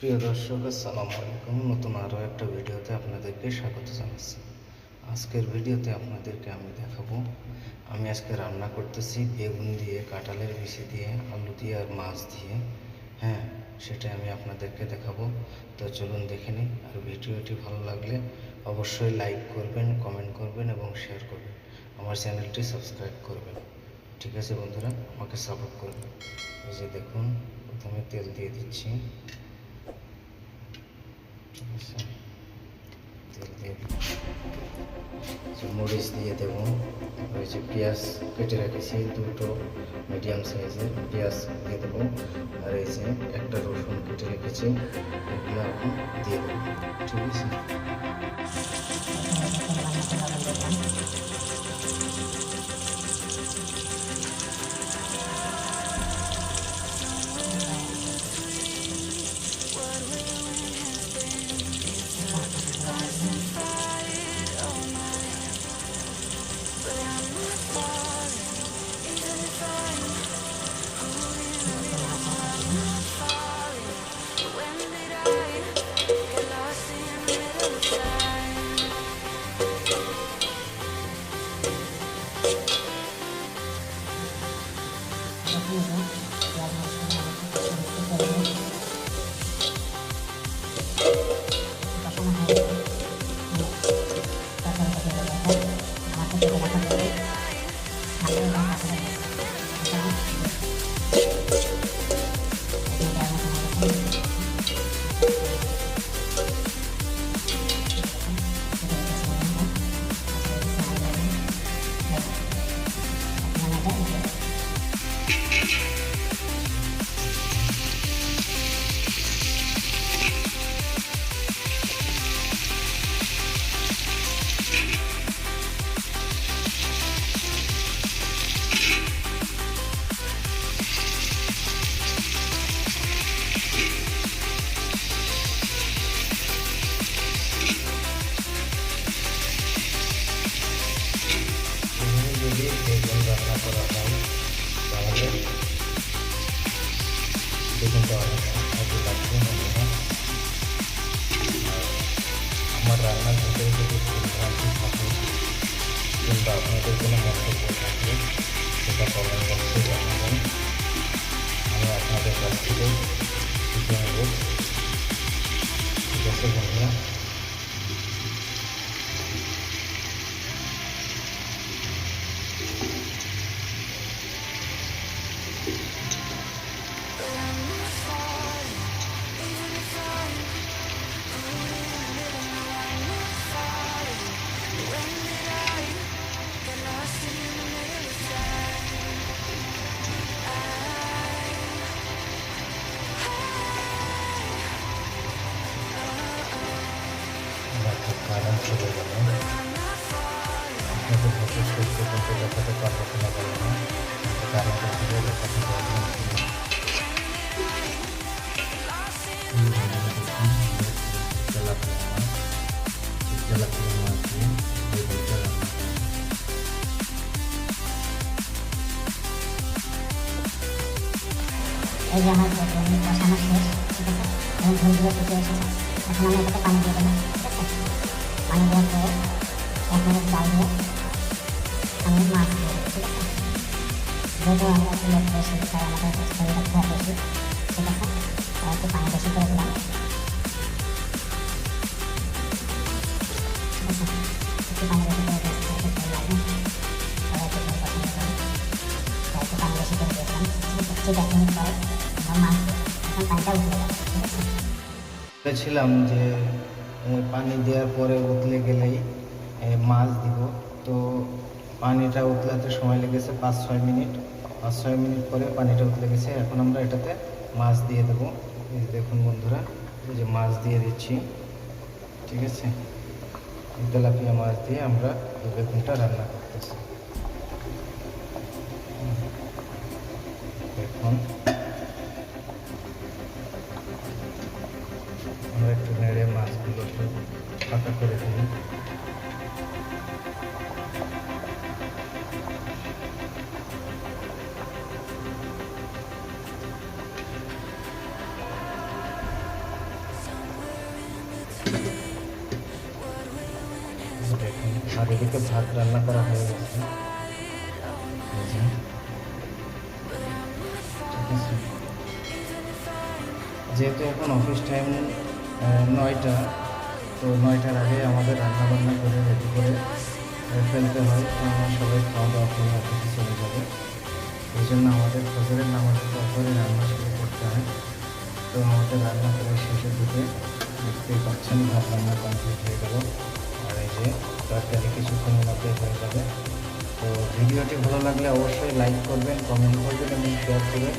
প্রিয় দর্শক, আসসালামু আলাইকুম। নতুন আরও একটা ভিডিওতে আপনাদেরকে স্বাগত জানাচ্ছি। আজকের ভিডিওতে আপনাদেরকে আমি দেখাবো, আমি আজকে রান্না করতেছি বেগুন দিয়ে, কাঁঠালের বিচি দিয়ে, আলু দিয়ে আর মাছ দিয়ে। হ্যাঁ সেটা আমি আপনাদেরকে দেখাবো। তো চলুন দেখে নিই, আর ভিডিওটি ভালো লাগলে অবশ্যই লাইক করবেন, কমেন্ট করবেন এবং শেয়ার করবেন। আমার চ্যানেলটি সাবস্ক্রাইব করবেন। ঠিক আছে বন্ধুরা, আমাকে সাপোর্ট করবেন। এই যে দেখুন, প্রথমে তেল দিয়ে দিচ্ছি ঠিক আছে তেল দিয়ে দিচ্ছি। যে মরিচ দিয়ে দেব। যে পেঁয়াজ কেটে রেখেছি, দুটো মিডিয়াম সাইজের পেঁয়াজ দিয়ে দেবো। আর এই যে একটা রসুন কেটে রেখেছি, এগুলো এখন দিয়ে দেবো। ঠিক আছে? ঠিক আছে বন্ধুরা বাকি কারণ চলে গেল আপনাদের হয়তো শেষ পর্যন্ত দেখাতে পারব কিনা বলে না কারণটা ছিল দেখাতে পারব না এইভাবে দেখুন তেলাপিয়া মাছ এই তেলাপিয়া মাছ দিয়ে বেগুনটা রান্না করব। এই যে আমার বেগুন কষানো শেষ ঠিক আছে এবং ঝোলগুলো ফুটে এসেছে এখন আমি এটাতে পানি দিয়ে দেবো ঠিক আছে পানি দেওয়ার পরে এক মিনিট জাল দিয়ে আমি মাছ দিয়ে দেবো ঠিক আছে যেহেতু আমরা একটু লোক বেশি তাই আমাদের শরীরটা খুব বেশি ঠিক আছে তাই একটু পানি বেশি করে দিলাম ঠিক আছে একটু পানি বেশি করে দিয়েছি একটু ঝোল লাগবে সবাই একটু ঝোল পছন্দ করে তাই একটু পানি বেশি করে দিয়েছিলাম ঠিক আছে মিনিট পরে আমার মাছ এখন পানিটা উঠে যাবে ঠিক আছে বলেছিলাম যে এ, পানি দেওয়ার পরে উতলে গেলেই মাছ দিব। তো পানিটা উতলাতে সময় লেগেছে পাঁচ, ছয় মিনিট। পাঁচ, ছয় মিনিট পরে পানিটা উতলে গেছে। এখন আমরা এটাতে মাছ দিয়ে দেবো। দেখুন বন্ধুরা, এই যে মাছ দিয়ে দিচ্ছি। ঠিক আছে? তেলাপিয়া মাছ দিয়ে আমরা এই বেগুনটা রান্না করতেছি। দেখুন আমরা একটু নেড়ে পাতা করে দিন আর এদিকে ভাত রান্না করা হয়ে গেছে। যেহেতু এখন অফিস টাইম নয়টা। তো নয়টার আগে আমাদের রান্না বান্না করে রেডি করে ফেলতে হয়। সবাই খাওয়া দাওয়া করে অফিসে চলে যাবে। এই জন্য আমাদের ফজরের নামাজের পরে রান্না শুরু করতে হয়। তো আমাদের রান্না করে শেষের দিকে দেখতেই পাচ্ছেন, ভাত রান্না কমপ্লিট হয়ে গেল। আর এই যে তরকারি কিছুক্ষণের মধ্যে হয়ে যাবে। তো ভিডিওটি ভালো লাগলে অবশ্যই লাইক করবেন কমেন্ট করবেন এবং শেয়ার করবেন।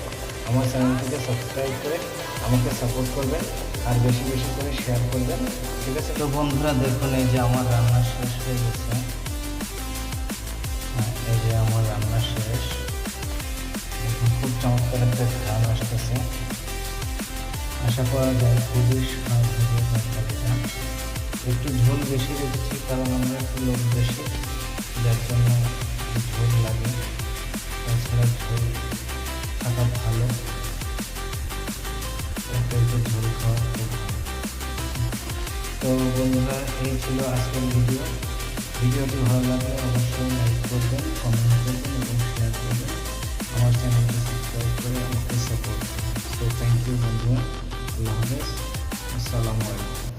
আমার চ্যানেলটিকে সাবস্ক্রাইব করে আমাকে সাপোর্ট করবেন আর বেশি বেশি করে শেয়ার করবেন ঠিক আছে? তো বন্ধুরা দেখুন এই যে আমার রান্না শেষ হয়ে গেছে। হ্যাঁ, এই যে আমার রান্না শেষ। খুব চমৎকার একটা ঘ্রাণ আসতেছে। আশা করা যায় খুবই একটু ঝোল বেশি রেখেছি কারণ আমরা একটু লোক বেশি যার জন্য ঝোল লাগে। তাছাড়া ঝোল থাকা ভালো। তো বন্ধুরা, এই ছিল আজকের ভিডিও। ভিডিওটি ভালো লাগলে অবশ্যই লাইক করবেন কমেন্ট করবেন এবং শেয়ার করবেন। আমার চ্যানেলটি সাবস্ক্রাইব করে আমাকে সাপোর্ট সো থ্যাংক ইউ বন্ধুরা। আল্লাহ হাফেজ। আসসালামু আলাইকুম।